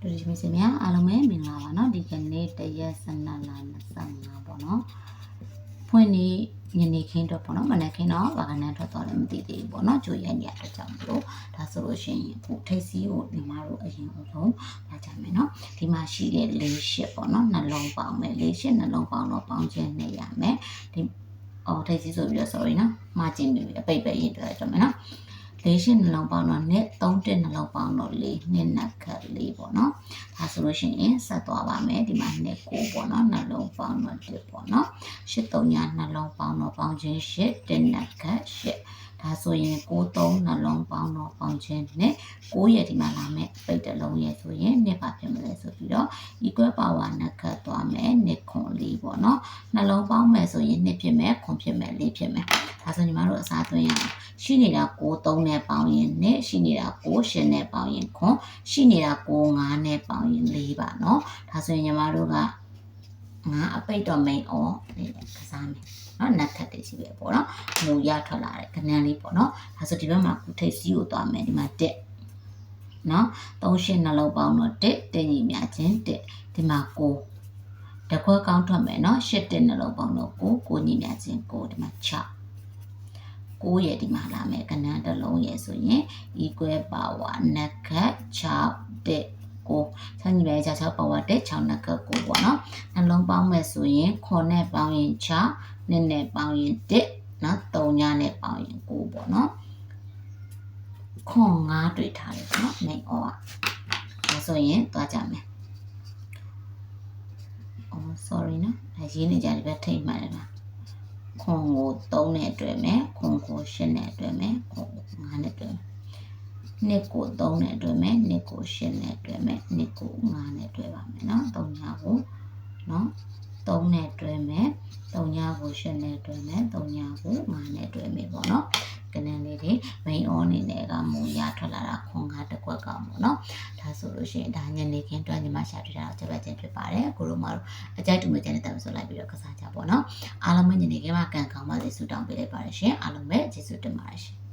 ဒူဒီမင်းစင်များအားလုံးပဲမင်္ဂလာပါနော်ဒီကနေ့တရက်12လ25ပေါ့နော်ဖွင့်နေညနေခင်းတော့ပေါ့နော်မနက်ခင်းတော့ဘာကနန်းထွက်တော့လည်းမသိသေးဘူးပေါ့နော်ကြိုရက်ညအတွက်ကြောင့်မလို့ဒါဆိုလို့ရှိရင်ခုထိတ်စီကိုဒီမှာတို့အရင်အောင်ဆုံးလာကြမယ်နော်ဒီမှာရှိတဲ့၄ရှစ်ပေါ့နော်နှလုံးပေါင်းမယ်၄ရှစ်နှလုံးပေါင်းတော့ပေါင်းခြင်းနဲ့ရမယ်ဒီအော်ထိတ်စီဆိုပြီးတော့ sorry နော်မှာကျင်ပြီးအပိတ်ပဲရင်တွေ့ရကြမယ်နော် လေးရှင်းနှလုံးပေါင်းတော့နဲ့3တက်နှလုံးပေါင်းတော့လေးနှစ်နက်ခတ်လေးပေါ့နော်ဒါဆိုလို့ရှိရင်ဆက်သွားပါမယ်ဒီမှာနှစ်ကိုပေါ့နော်နှလုံးပေါင်းတော့တစ်ပေါ့နော်ရှစ်သုံးညာနှလုံးပေါင်းတော့ပေါင်းခြင်းရှစ်တက်နက်ခတ်ရှစ်ဒါဆိုရင်6 3နှလုံးပေါင်းတော့ပေါင်းခြင်းနဲ့6ရဲ့ဒီမှာလာမယ်ပိတ်တလုံးရဲ့ဆိုရင်နှစ်ပါဖြစ်မလဲဆိုပြီးတော့ equal power နှစ်ခတ်သွားမယ်နှစ်ခွန်လေး ပေါ့နော်နှလုံးပေါင်းမယ်ဆိုရင်နှစ်ဖြစ်မယ်ခွန်ဖြစ်မယ်လေးဖြစ်မယ်ဒါဆိုညီမတို့အစားသွင်းရအောင်ရှိနေတာကို3နဲ့ပေါင်းရင်နဲ့ရှိနေတာကို10နဲ့ပေါင်းရင်ခွန်ရှိနေတာကို9နဲ့ပေါင်းရင်4ပါနော်ဒါဆိုရင်ညီမတို့ကငါအပိတ်တော်မိန်အော်လေကစားမယ်နော်နတ်ခတ်တွေရှိပဲပေါ့နော်မူရထွက်လာတယ်ခဏလေးပေါ့နော်ဒါဆိုဒီဘက်မှာကုထိပ်စီးကိုသွားမယ်ဒီမှာတက်နော်၃ရှင်းနှလုံးပေါင်းတော့တက်တင်းညီမြချင်းတက်ဒီမှာကို တကွက်ကောင်းထွက်မယ်နော်၈တက်နှလုံးပေါင်းတော့9ကိုညင်များခြင်း9ဒီမှာ6ကိုရဲ့ဒီမှာလာမယ်ကဏ္ဍတစ်လုံးရဲ့ဆိုရင် equal power နှက်က6တက်ကိုဆန်းကြီးပဲ6 6 power တက်6နှက်ကကိုပေါ့နော်နှလုံးပေါင်းမယ်ဆိုရင်9နဲ့ပေါင်းရင်6နဲ့နဲ့ပေါင်းရင်1နော်3ညနဲ့ပေါင်းရင်9ပေါ့နော်ခွန်9တွေ့ထားတယ်ပေါ့နော် main or ဒါဆိုရင်သွားကြမယ် အော် sorry နော်အဲရေးနေကြတယ်ပဲထိတ်မှန်တယ်ပါခွန်ကို3နဲ့တွဲမယ်ခွန်ကို8နဲ့တွဲမယ်ခွန်ကို9နဲ့တွဲမယ်နှစ်ကို3နဲ့တွဲမယ်နှစ်ကို8နဲ့တွဲမယ်နှစ်ကို9နဲ့တွဲပါမယ်နော်3ညကိုနော်3နဲ့တွဲမယ်3ညကို8နဲ့တွဲမယ်3ညကို9နဲ့တွဲမယ်ပေါ့နော်ကနန်းလေးတွေ main on အနေနဲ့ကမူရထွက်လာတာခွန်ကား တစ်ခွက်ကောင်ပေါ့နော်ဒါဆိုလို့ရှိရင်ဒါညနေခင်းတွန်းညီမရှာပြတာတော့ချက်ပဲချင်းဖြစ်ပါတယ်ကိုတို့မတို့အကြိုက်တူမကြတဲ့တက်မဆိုလိုက်ပြီးတော့ကစားကြပေါ့နော်အားလုံးပဲညနေခင်းမှာကံကောင်းပါစေဆုတောင်းပေးလိုက်ပါတယ်ရှင်အားလုံးပဲကျေးဇူးတင်ပါတယ်ရှင်